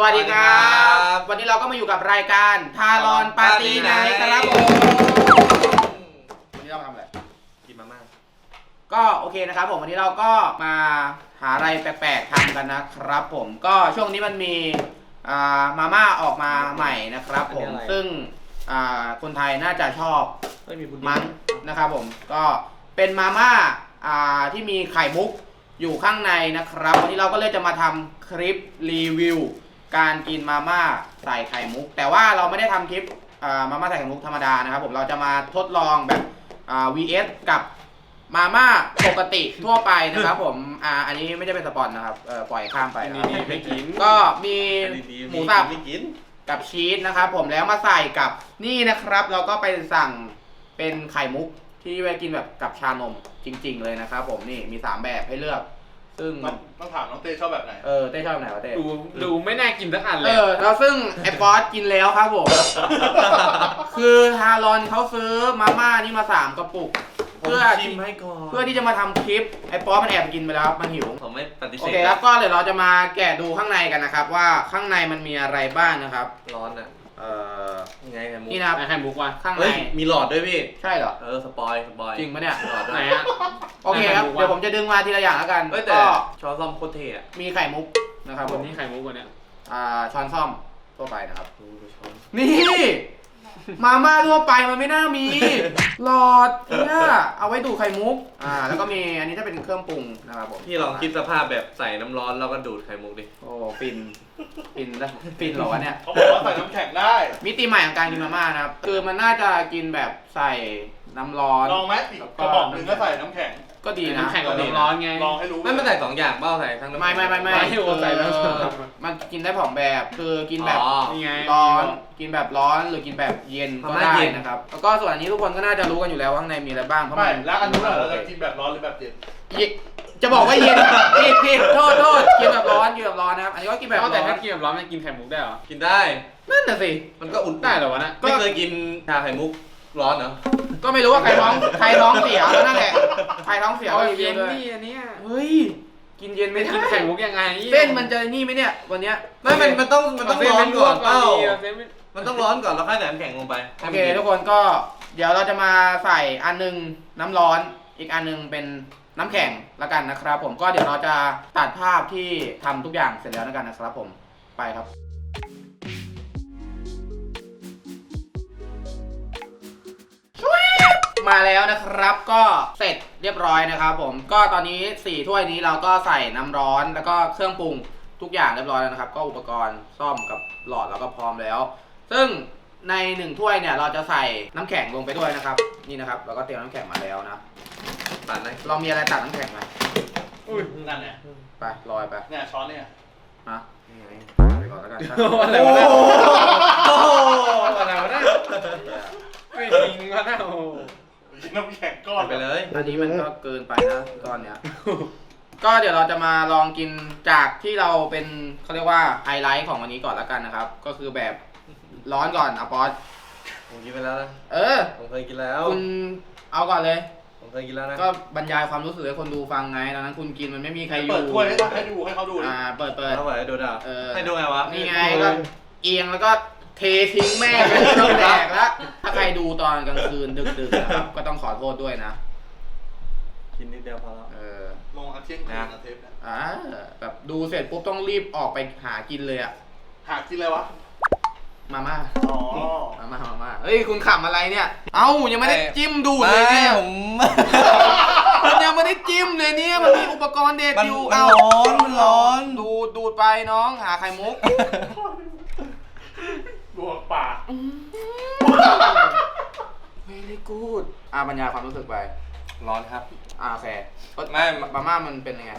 สวัสดีครับครับ วันนี้เราก็มาอยู่กับรายการทารอนปาร์ตี้ไนท์ครับผมวันนี้เรามาทำอะไร กินมาม่าก็โอเคนะครับผมวันนี้เราก็มาหาอะไรแปลกๆทำกันนะครับ ผมก็ช่วงนี้มันมีอ่ามาม่าออกมาใหม่นะครับ ผมอันนี้อะไร ซึ่งอ่าคนไทยน่าจะชอบเฮ้ยมีพุดดิ้งมั้งนะครับผมก็เป็นมาม่าอ่าที่มีไข่มุกอยู่ข้างในนะครับ วันนี้เราก็เลยจะมาทำคลิปรีวิว การกินมาม่าใส่ไข่มุก แต่ว่าเราไม่ได้ทำคลิปอ่ามาม่าใส่ไข่มุกธรรมดานะครับผมเราจะมาทดลองแบบอ่า vs กับมาม่าปกติทั่วไปนะครับผมอ่าอันนี้ไม่ได้เป็นสปอนนะครับเออปล่อยข้ามไปนะครับดีๆไม่กิน ก็มีอันนี้ดีหมูสับ ไม่กิน กับชีสนะครับผมแล้วมาใส่กับนี่นะครับ เราก็ไปสั่งเป็นไข่มุกที่ไว้กินแบบกับชานมจริง ๆ เลยนะครับผมนี่มี 3 แบบให้เลือก ซึ่งต้องต้องถามน้องเต้ชอบแบบไหน เออเต้ชอบแบบไหนวะเต้ดูดูไม่น่ากินสักอันเลเอยอแล้วซึ่งไอ้ป๊อตกินแล้วครับผม คือฮารอนเขาซื้อมาม่านี่มา3กระปุก เพื่อชิที่มให้ก่อนเพื่อที่จะมาทำคลิปไอ้ป๊อตมันแอบกินไปแล้วมันหิว ผมไม่ปฏิเสโอธเคครับก็เดี๋ยวเราจะมาแกะดูข้างในกันนะครับ ว่าข้างในมันมีอะไรบ้างนะครับ ร้อนอะ เออยังไงไข่มุกนี่นะครับไข่มุกว่ะข้างในเฮ้ยมีหลอดด้วยพี่ ใช่เหรอเออสปอยสปอยจริงปะเนี่ยมีหลอดด้ไหนวยอะโอเคครับไข่มุกวะเดี๋ยวผมจะดึงมาทีละอย่างแล้วกันเอ้ยแต่ก็ช้อนซ่อมโคตรเท่อะมีไข่มุกนะครับคผนมที่ไข่มุกกว่าเนี้ยอ่าช้อนซ่อมทั่วไปนะครับดูดูช้อนนี่ มาม่าทั่วไปมันไม่น่ามี หลอดเนี่ยเอาไว้ดูดไข่มุก อ่า แล้วก็มีอันนี้จะเป็นเครื่องปรุงนะครับผมพี่ลองคิดสภาพแบบใส่น้ำร้อนแล้วก็ดูดไข่มุกดิ โอ้ฟินฟินแล้วฟินเหรอวะเนี่ย เขาบอกว่าใส่น้ำแข็งได้ มิติใหม่ของการกินมาม่านะครับ คือมันน่าจะกินแบบใส่ น้ำร้อน ลองไหมอีกกระบอกหนึ่งก็ใส่น้ำแข็ง ก็ดีนะน้ำแข็งกับน้ำร้อนไง ลองให้รู้ไม่มาใส่สองอย่างเปล่าใส่ทั้งน้ำไม่ไม่ไม่ไม่ไม่ให้โอใส่แล้วเออมันกินได้สองแบบคือกินแบบอ๋อนี่ไงร้อน กินแบบร้อนหรือกินแบบเย็นก็ทำให้ได้เย็นนะครับ แล้วก็ส่วนอันนี้ทุกคนก็น่าจะรู้กันอยู่แล้วว่าข้างในมีอะไรบ้างเพราะไม่มันแล้วอันนู้นอะเราจะกินแบบร้อนหรือแบบเย็นเย็นจะบอกว่าเย็นผิดผิดโทษโทษกินแบบร้อนกินแบบร้อนนะครับ อันนี้ก็กินแบบแต่ร้อแต่ถ้านกินแบบร้อนมันกินไข่มุกได้เหรอ กินได้ นั่นน่ะสิ มันก็อุ่นได้เหรอวะนะก็ไม่เคยกินชาไข่มุก ร้อนเหรอก็ไม่รู้ว่าใครท้องใครท้องเสียแล้วนั่นแหละใครท้องเสียเอาก็แบบรีวิเย็วนด้วยนี่อันเนี้ยเฮ้ย กินเย็นไม่ไม่กินได้ไข่มุกยังไงเส้นมันจะนี่ไหมเนี่ยวันเนี้ยไม่มันมันต้องมันต้องร้อนก่อนเปล่าเส้นไม่มันต้องร้อนก่อนแล้วค่อยใส่น้ำแข็งลงไปโอเคทุกคนก็เดี๋ยวเราจะมาใส่อันหนึงน้ำร้อนอีกอันหนึงเป็นน้ำแข็งแล้วกันนะครับ ผมก็เดี๋ยวเราจะตัดภาพที่ทำทุกอย่างเสร็จแล้วแล้วกันนะครับ ผมไปครับ มาแล้วนะครับก็เสร็จเรียบร้อยนะครับผมก็ตอนนี้ 4 ถ้วยนี้เราก็ใส่น้ำร้อนแล้วก็เครื่องปรุงทุกอย่างเรียบร้อยแล้วนะครับ ก็อุปกรณ์ซ่อมกับหลอดแล้วก็พร้อมแล้ว ซึ่งในหนึ่งถ้วยเนี่ยเราจะใส่น้ำแข็งลงไปด้วยนะครับ นี่นะครับเราก็เตรียมน้ำแข็งมาแล้วนะปั่นนะเรามีอะไรตัดน้ำแข็งไหมอุ้ยนั่นไงไปลอยไปเนี่ยช้อนเนี่ยฮะนี่ไงไปก่อนแล้วกันอะไรวะเนี่ยโอ้โหอะไรวะเนี่ยไม่จริงวะเนี่ยโอ้โหกิ นน้ำแข็งก้อนไปเลยอันนี้มันก็เกินไปนะก้อนเนี้ย ก็เดี๋ยวเราจะมาลองกินจากที่เราเป็นเขาเรียกว่าไฮไลท์ของวันนี้ก่อนแล้วกันนะครับ ก็คือแบบร้อนก่อนอะปอสผมกินไปแล้วนะ เออ ผมเคยกินแล้ว คุณเอาก่อนเลย ผมเคยกินแล้วนะ ก็บรรยายความรู้สึกให้คนดูฟังไงตอนนั้นคุณกินมันไม่มีใครอยู่เปิดถ้วยให้ให้ดูให้เขาดูดิอ่า เปิดเปิดเอาไว้ให้ดูด่าเออให้ดูไงวะ นี่ไงก็เอียงแล้วก็ เททิ้งแม่งไม่ต้องแดกแล้วถ้าใครดูตอนกลางคืนดึกๆนะครับ ก็ต้องขอโทษด้วยนะ กินนิดเดียวพอแล้วเออ ลงอาเที่ยงคืนนะอาเทปเนี่ยอ่าแบบดูเสร็จปุ๊บต้องรีบออกไปหากินเลยอะหากินอะไรวะ มาม่าอ๋อ มาม่ามาม่าเฮ้ย คุณขำอะไรเนี่ย เอ้ายังไม่ได้จิ้มดูดเลยไม่เนี่ยผมมันยังไม่ได้จิ้มเลยเนี่ย มันมีอุปกรณ์เด็ดมันอยู่มันเอ้าร้อนมันร้อน ดูดดูดไปน้อง หาไข่มุก ลวกปากเวลี่กูดอ่าบรรยายความรู้สึกไป ร้อนครับ อ่าโอเครสไม่มาม่ามันเป็นยังไง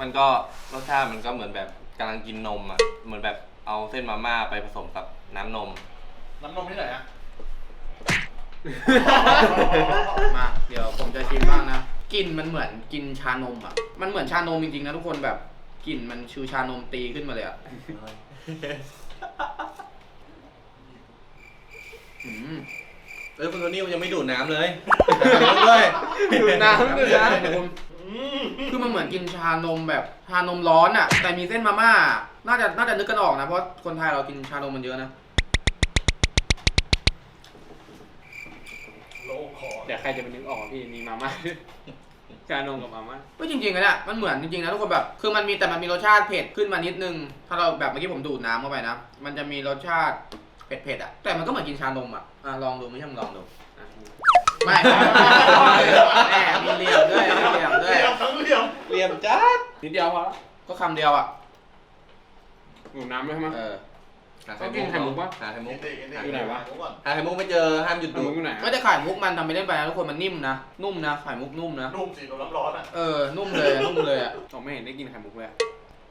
มันก็รสชาติมันก็เหมือนแบบกำลังกินนมอะ เหมือนแบบเอาเส้นมาม่าไปผสมกับน้ำนม น้ำนมที่ไหนอะมาเดี๋ยวผมจะชิมบ้างนะกลิ่นมันเหมือนกินชานมอะ มันเหมือนชานมจริงๆนะทุกคนแบบกลิ่นมันชูชานมตีขึ้นมาเลยอะอืม เออคุณโทนี่ยังไม่ดูดน้ำเลยด้วยดื่มน้ำดื่มน้คุณคือมันเหมือนเหมือนกินชานมแบบชานมร้อนอะ แต่มีเส้นมาม่า น่าจะน่าจะนึกกันออกนะ เพราะคนไทยเรากินชานมมันเยอะนะ โลคอเดี๋ยวใครจะไปนึกออกพี่มีมาม่าจานงกับมาม่าก็จริงๆนะเนี่ยมันเหมือนจริงๆนะทุกคนแบบ คือมันมีแต่มันมีรสชาติเผ็ดขึ้นมานิดนึง ถ้าเราแบบเมื่อกี้ผมดูดน้ำเข้าไปนะ มันจะมีรสชาติ เผ็ดๆอะแต่มันก็เหมือนกินชานมอะอะลองดูไม่ใช่มึงลองดูอะไม่แม่มีเหลี่ยมด้วยมีเหลี่ยมด้วยเรียมทั้งเรียมเหลี่ยมจัดนิดเดียวพอละก็คำเดียวอะหนูน้ำไหมใช่ไหม เออหาต้องกินไข่มุกปะ หาไข่มุกอยู่ไหนวะ หาไข่มุกไม่เจอห้ามหยุดหนูดูอยู่ไหนก็จะไข่มุกมันทำไปเล่นไปนะทุกคนมันนิ่มนะนุ่มนะไข่มุกนุ่มนะนุ่มสีโดนน้ำร้อนอะเออนุ่มเลยอะนุ่มเลยอะผมไม่เห็นได้กินไข่มุกเลยอะ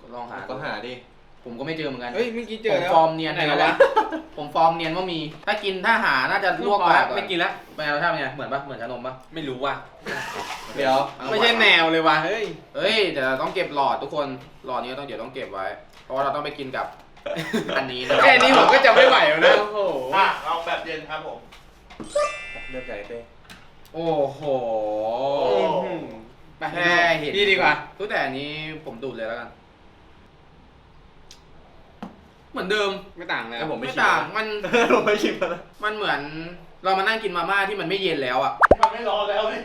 ก็ลองหาก็หาดิ ผมก็ไม่เจอเหมือนกัน เฮ้ยเมื่อกี้เจผอมแล้วฟอร์มเนียนไหนไปแล้วแล้ววะ ผมฟอร์มเนียนว่ามี ถ้ากินถ้าหาน่าจะลวกพอแบละบไม่กินละเป็นรสชาติเป็นไงเหมือนปะเหมือนชานมปะ ไม่รู้ว่ะ เดี๋ยว ไม่ใช่แนวเลยว่ะ เฮ้ย เฮ้ยเดี๋ยวเราต้องเก็บหลอดทุกคนหลอดนี้ต้องเดี๋ยวต้องเก็บไว้ เพราะว่าเราต้องไปกินกับ อันนี้นะแค่นี้ผมก็จะไม่ไหวแล้วนะ โอ้โหอะเอาแบบเย็นครับผมเลือกไก่เต้โอ้โหอื้อหือไปแค่เห็นพี่ดีกว่า ตั้งแต่อันนี้ผมดูดเลยแล้วกัน เหมือนเดิม ไม่ต่างเลยแล้วผมไม่ไม่ชิมต่างมัน ผมไม่ชิมแล้วมันเหมือนเรามานั่งกินมาม่าที่มันไม่เย็นแล้วอะ มันไม่ร้อนแล้วนี่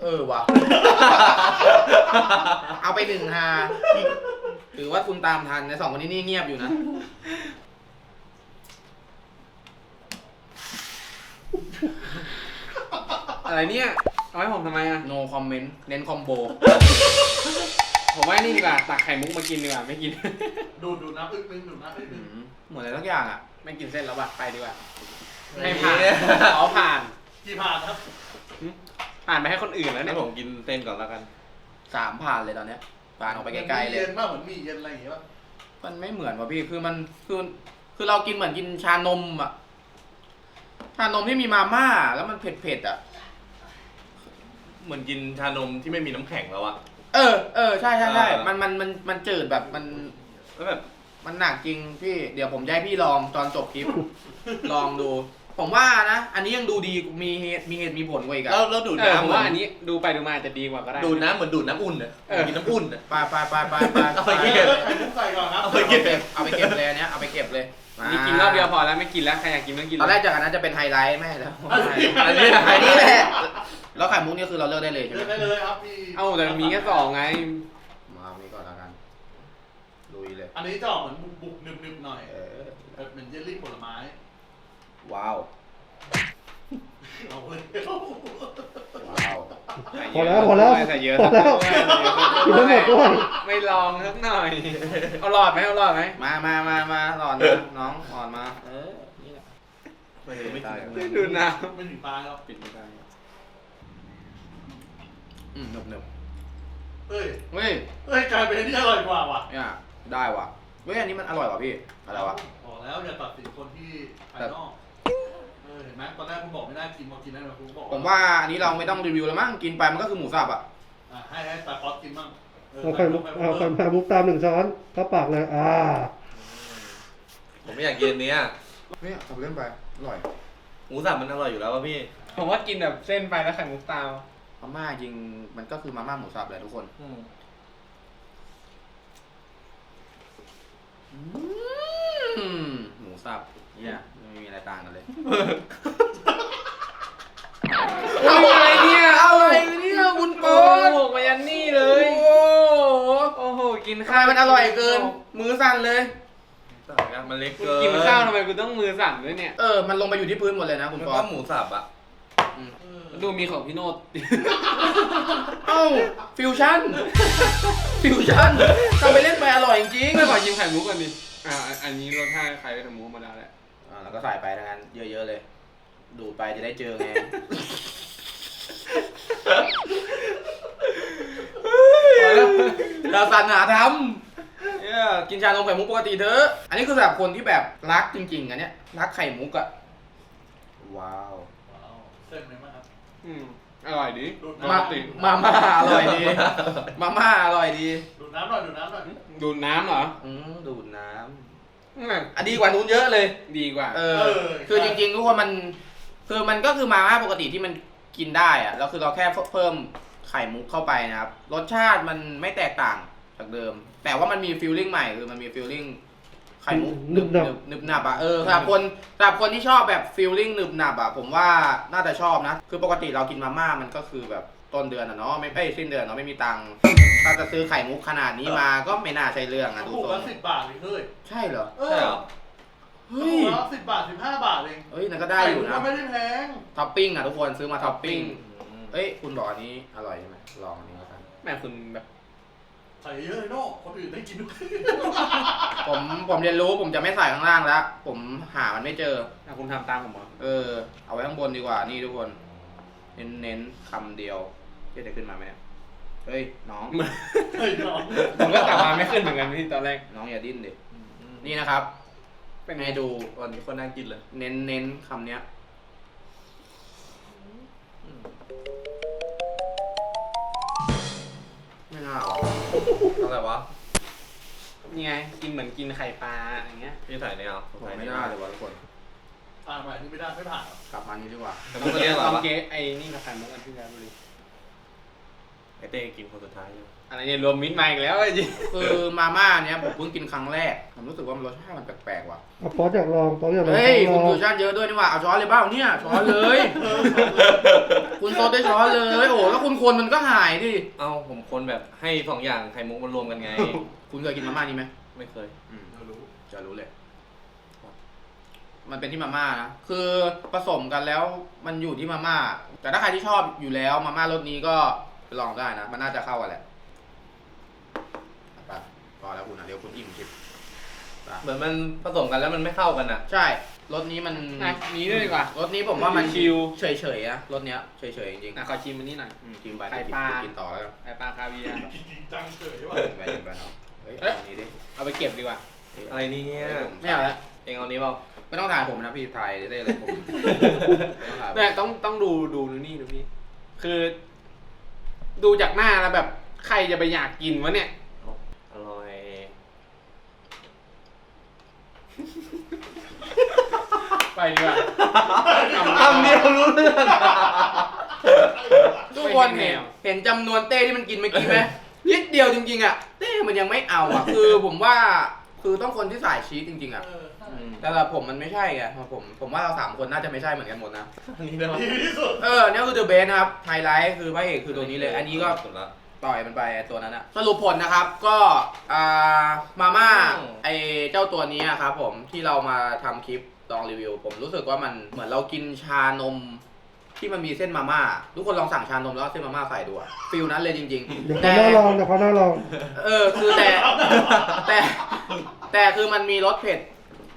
เออว่ะ เอาไปหนึ่งฮาถือว่าคุณตามทันในสองคนนี้นี่เงียบอยู่นะ อะไรเนี่ย เอาให้ผมทำไมอะ no comment เน้นคอมโบ ผมว่านี่ดีกว่าตักไข่มุกมากินดีกว่าไม่กิน ดูดดูดน้ำอึกนึงดูดน้ำอึกนึงเหมือนอะไรสักอย่างอะไม่กินเส้นแล้วว่ะไปดีกว่าให้ให้ผ่านขอผ่าน กี่ผ่านครับผ่านไปให้คนอื่นแล้วงั้เนี่นยผมกินเส้นก่อนแล้วกัน สามผ่านเลยตอนเนี้ยผ่านออกไปไกลๆเลเย็ยนมากเหมือนมีเย็นอะไรอย่างเงี้ยป่ะมันไม่เหมือนว่ะพี่คือมันคือคือเรากินเหมือนกินชานมอะ ชานมที่มีมาม่าแล้วมันเผ็ดๆอะ เหมือนกินชานมที่ไม่มีน้ำแข็งแล้วอะ เออเออใช่ใช่ใช่เออมันมันมันมันจืดแบบมันแล้วแบบมันหนักจริงพี่เดี๋ยวผมจะให้พี่ลองตอนจบคลิป ลองดู ผมว่านะ อันนี้ยังดูดีมีเหตุมีเหตุมีผลกว่าอีกอะแล้วแล้วดูดเออน้ำผมเหมือว่าอันนี้ดูไปดูมาอาจจะดีกว่าก็ได้ ดูดน้ำเหมือนดูดน้ำอุ่นอะเออ กินน้ำอุ่นอะไปไปไปไปไปเอาไปเอเก็บอไข่มุกใส่ก่อนครับเอาไปเก็บเอาไปเก็บเลยอันเนี้ยเอาไปเก็บเลยอันนี้กินรอบเดียวพอแล้วไม่กินแล้วใครอยากกินไม่กินตอนแรเลยกจากอันนั้นจะเป็นไฮไลท์ไม่แล้วอันนี้อันนี้อันนี้แหละ แล้วไข่มุกนี่คือเราเลือกได้เลยใช่เลืไหมอกได้เลยครับพี่เอ้าแต่มีแค่สองไง มาเอานี้ก่อนแล้วกันลุยเลยอันนี้จะออกเหมือนบุกๆหนึบๆหน่อยเออแบบเหมือนเยลลี่ผลไม้ว้าวเอาเลยว้าวพอแล้วพอแล้วใส่เยอะพอแล้ว กินได้หมดด้วยไม่ลองสักหน่อย เอาหลอดไหมเอาหลอดไหมมามามามาหลอนมาน้องหลอนมา เออนี่แหละ ไม่ได้ไม่กินดูน้ไม่ถึงปลายครับำปิดไม่ได้ อืมหนึบหนึบเอ้ยเฮ้ยเอ้ยกลายเป็นอันที่อร่อยกว่าว่ะเนี่ยได้ว่ะเฮ้ยอันนี้มันอร่อยว่ะพี่อะไรวะ บอกแล้วอย่าตัดสินคนที่ภายนอกเออเห็นไหมตอนแรกคุณบอกไม่ได้กินพอกินได้ไหมคุณบอกผมว่าอันนี้เราไม่ต้องรีวิวแล้วมั้งกินไปมันก็คือหมูสับอะอะให้ให้ตาคอสกินบ้างเอาไข่มุกเอาไข่มุกตามหนึ่งช้อนเข้าปากเลย อ่า ผมไม่อยากกินอันเนี้ยเนี่ยเอาไปเล่นไปอร่อย หมูสับมันอร่อยอยู่แล้วป่ะพี่ ผมว่ากินแบบเส้นไปแล้วไข่มุกตาม มาม่าจริงมันก็คือมาม่าหมูสับแหละทุกคน อืมอืมหมูสับเนี่ยไม่มีอะไรต่างกันเลยเอาอะไรเนี่ยอะไรเนี่ยคุณโอ้โป๊ดโหมายันนี่เลโอ้ย โหโอ้โห กินทำข้าไมวมันอร่อยเกิน มือสั่นเลยสับอะมันเล็กคุณเกินกินข้าวทำไมคุณต้องมือสั่นด้วยเนี่ย เออ มันลงไปอยู่ที่พื้นหมดเลยนะคุคุณณก็ป๊อปหมูสับอะเออ ดูมีของพี่โนด เอ้าฟิวชั่น ฟิวชั่นทำไปเล่นไปอร่อยจริงไม่ขอชิมไข่มุกก่อนดิ อ่า อันนี้รสชาติคล้ายไข่มุกธรรมดาแหละอ่าแล้วก็ใส่ไปทั้งนั้น เยอะๆเลย ดูดไปจะได้เจอไง เราสรรหาทำเนี่ยกินชานมไข่มุกปกติเถอะ อันนี้คือสำหรับคนที่แบบรักจริงๆอันเนี้ยรักไข่มุกอะว้าวว้าวเส้นไหมมากครับ อืมอร่อยดีดูดมาน้ำติมาม่าอร่อยดี มาม่าอร่อยดี ดูดน้ำหน่อยดูดน้ำหน่อยดูดน้ำเหรออืมดูดน้อืมำอะดีกว่านู้นเยอะเลย ดีกว่า เออ คือจริงๆทุกคนมัน คือมันก็คือมาม่าปกติที่มันกินได้อะแล้วคือเราแค่เพิ่มไข่มุกเข้าไปนะครับ รสชาติมันไม่แตกต่างจากเดิม แต่ว่ามันมีฟิลลิ่งใหม่คือมันมีฟิลลิ่ง ไข่มุกหนึบหนับ หนึบหนับอะเออสำหรับคนสำหรับคนที่ชอบแบบฟิลลิ่งหนึบหนับอะผมว่าน่าจะชอบนะ คือปกติเรากินมาม่ามันก็คือแบบต้นเดือนอะเนาะไม่เอ้ยสิ้นเดือนเนาะไม่มีตังค์ถ้าจะซื้อไข่มุกขนาดนี้มาก็ไม่น่าใช่เรื่องอะระดูปุกทรละงสิบบาทเลยเฮ้ยใช่เหรอเอใช่อเหรอเฮ้ยกละสิบบาทสิบห้าบาทเองเฮ้ยนั่นก็ได้อยู่นะก็ไม่ได้แพงท็อปปิ้งอะทุกคนซื้อมาท็อปปิ้ง เอ้ยคุณบอกอันนี้อร่อยใช่ไหมลองอันนี้แล้วกันแม่คุณแบบ ใส่เยอะเลยเนาะคนอื่นได้กินด้วยผมผมเรียนรู้ผมจะไม่ใส่ข้างล่างแล้ว ผมหามันไม่เจอ อะคุณทำตามผมเหรอเออ เอาไว้ข้างบนดีกว่านี่ทุกคน เน้นเน้นคำเดียวเจะได้ขึ้นมาไหมเนี่ยเฮ้ยน้อง เฮ้ยน้องผมก็กลับมาไม่ขึ้นเหมือนกันพี่ตอนแรก น้องอย่าดิ้นดินี่นะครับ เป็นไงให้ดู วันนี้คนน่ากินเลย เน้นเน้นคำเนี้ยาวอะไรวะนี่ไงกินเหมือนกินไข่ปลาอย่างเงี้ยพี่ถ่ายเนี่ยเหรอผมไม่น่าเลยวะทุกคนอ่าใหม่นี่ไม่ได้ไม่ผ่านหรอกกลับมานี้ดีกว่าแต่มันก็เรียกเหรอลองเกสไอ้นี่กับไข่มุกอันที่แล้วเลยไอเต้กินคนสุดท้ายเลย อะไรเนี่ยรวมมิตรมาอีกแล้วไอ้จิคือมาม่าเนี้ยผมเพิ่งกินครั้งแรก ผมรู้สึกว่ามันรสชาติมันแปลกๆว่ะ เอาป๊อตอยากลองป๊อตอยากลองเฮ้ย ลคุณองดูชั่นเยอะด้วยนี่หว่า เอาช้อนเลยเปล่าเนี่ย ช้อนเลย คุณซดได้ช้อนเลย โอ้โหแล้วคุณคนมันก็หายดิ เอ้าผมคนแบบให้สองอย่างไข่มุกมันรวมกันไง คุณเคยกินมาม่านี้ไหมไม่เคย อืมเรารู้ จะรู้เลย มันเป็นที่มาม่านะ คือผสมกันแล้วมันอยู่ที่มาม่า แต่ถ้าใครที่ชอบอยู่แล้วมาม่ารสนี้ก็ไปลองได้นะ มันน่าจะเข้ากันแหละไปพ อแล้วคุณนะเดี๋ยวคุณอิ่มชิบเหมือนมันผสมกันแล้วมันไม่เข้ากันอะ ใช่รสนี้มันอะนี้ด้วยดีกว่ารสนี้ผมว่ามันชิวเฉยๆอะรสเนี้ยเฉยๆจริงอะขอชิมอันนี้หน่อยๆอืมกินไปไข่กินปลา กินต่อแล้วกันไข่ปลาคาเวียร์จริงๆจังเฉยว่ะกินไปกินไปเนาะเฮ้ยเอ๊ะเอาอันนี้ดิเอาไปเก็บดีกว่า อะไรนี่เนี่ยไม่เอาแล้วเองเอานี้เปล่าไม่ต้องถ่ายผมนะพี่ถ่ายได้เลยผมไม่ต้องถ่ายผมแต่ต้องต้องดูดูดูนี่ดูนี่คือ ดูจากหน้าแล้วแบบ ใครจะไปอยากกินวะเนี่ย อร่อย ไปดีกว่าคำเดียวรู้เรื่องทุกคนเห็นเห็นจำนวนเต้ที่มันกินเมื่อกี้ไหมนิดเดียวจริงๆอะเต้มันยังไม่เอาอะ คือผมว่าคือต้องคนที่สายชีสจริงๆอะเออใช่แต่ละผมมันไม่ใช่ไงผมผมว่าเราสามคนน่าจะไม่ใช่เหมือนกันหมดนะอันนี้ได้ไหมดีที่สุดเออเนี่ยคือเดอะเบสนะครับไฮไลท์คือพระเอกคือตัวนี้เลย อันนี้ก็สุดละ ต่อยมันไปไอ้ตัวนั้นอะสรุปผลนะครับก็อ่ามาม่าอืม ไอเจ้าตัวนี้อะครับผมที่เรามาทำคลิปลองรีวิว ผมรู้สึกว่ามันเหมือนเรากินชานม ที่มันมีเส้นมาม่าทุกคนลองสั่งชานมแล้วเอาเส้นมาม่าใส่ดูอะฟิลนั้นเลยจริง เดี๋ยวๆ เขาหน้าลองเดี๋ยวเขาหน้าลอง เออคือแต่แต่แต่คือมันมีรสเผ็ด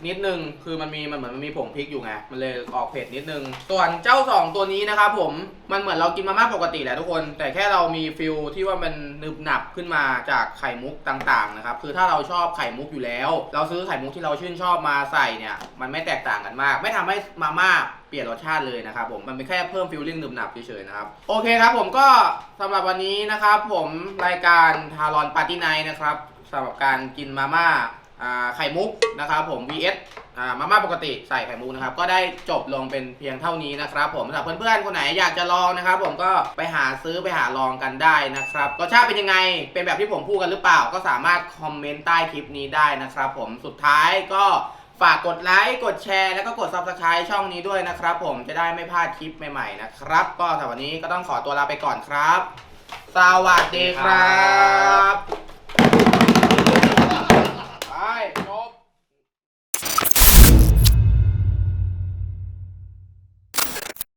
นิดนึง คือมันมีมันเหมือนมันมีผงพริกอยู่ไง มันเลยออกเผ็ดนิดนึง ส่วนเจ้าสองตัวนี้นะครับผม มันเหมือนเรากินมาม่าปกติแหละทุกคน แต่แค่เรามีฟิลที่ว่ามันนึบหนับขึ้นมาจากไข่มุกต่างๆนะครับ คือถ้าเราชอบไข่มุกอยู่แล้ว เราซื้อไข่มุกที่เราชื่นชอบมาใส่เนี่ย มันไม่แตกต่างกันมาก ไม่ทำให้มาม่าเปลี่ยนรสชาติเลยนะครับผม มันเป็นแค่เพิ่มฟิลลิ่งนึบหนับเฉยๆนะครับ โอเคครับผมก็สำหรับวันนี้นะครับผมรายการทารอนปาร์ตี้ไนนะครับสำหรับการกินมาม่า ไข่มุกนะครับผม vs มาม่าปกติใส่ไข่มุกนะครับก็ได้จบลงเป็นเพียงเท่านี้นะครับผมสำหรับเพื่อนๆคนไหนอยากจะลองนะครับ ผมก็ไปหาซื้อไปหาลองกันได้นะครับรสชาติเป็นยังไงเป็นแบบที่ผมพูดกันหรือเปล่า ก็สามารถคอมเมนต์ใต้คลิปนี้ได้นะครับ ผมสุดท้ายก็ฝากกดไลค์กดแชร์แล้วก็กด subscribe ช่องนี้ด้วยนะครับ ผมจะได้ไม่พลาดคลิปใหม่ๆนะครับ ก็สำหรับวันนี้ก็ต้องขอตัวลาไปก่อนครับ สวัสดีครับ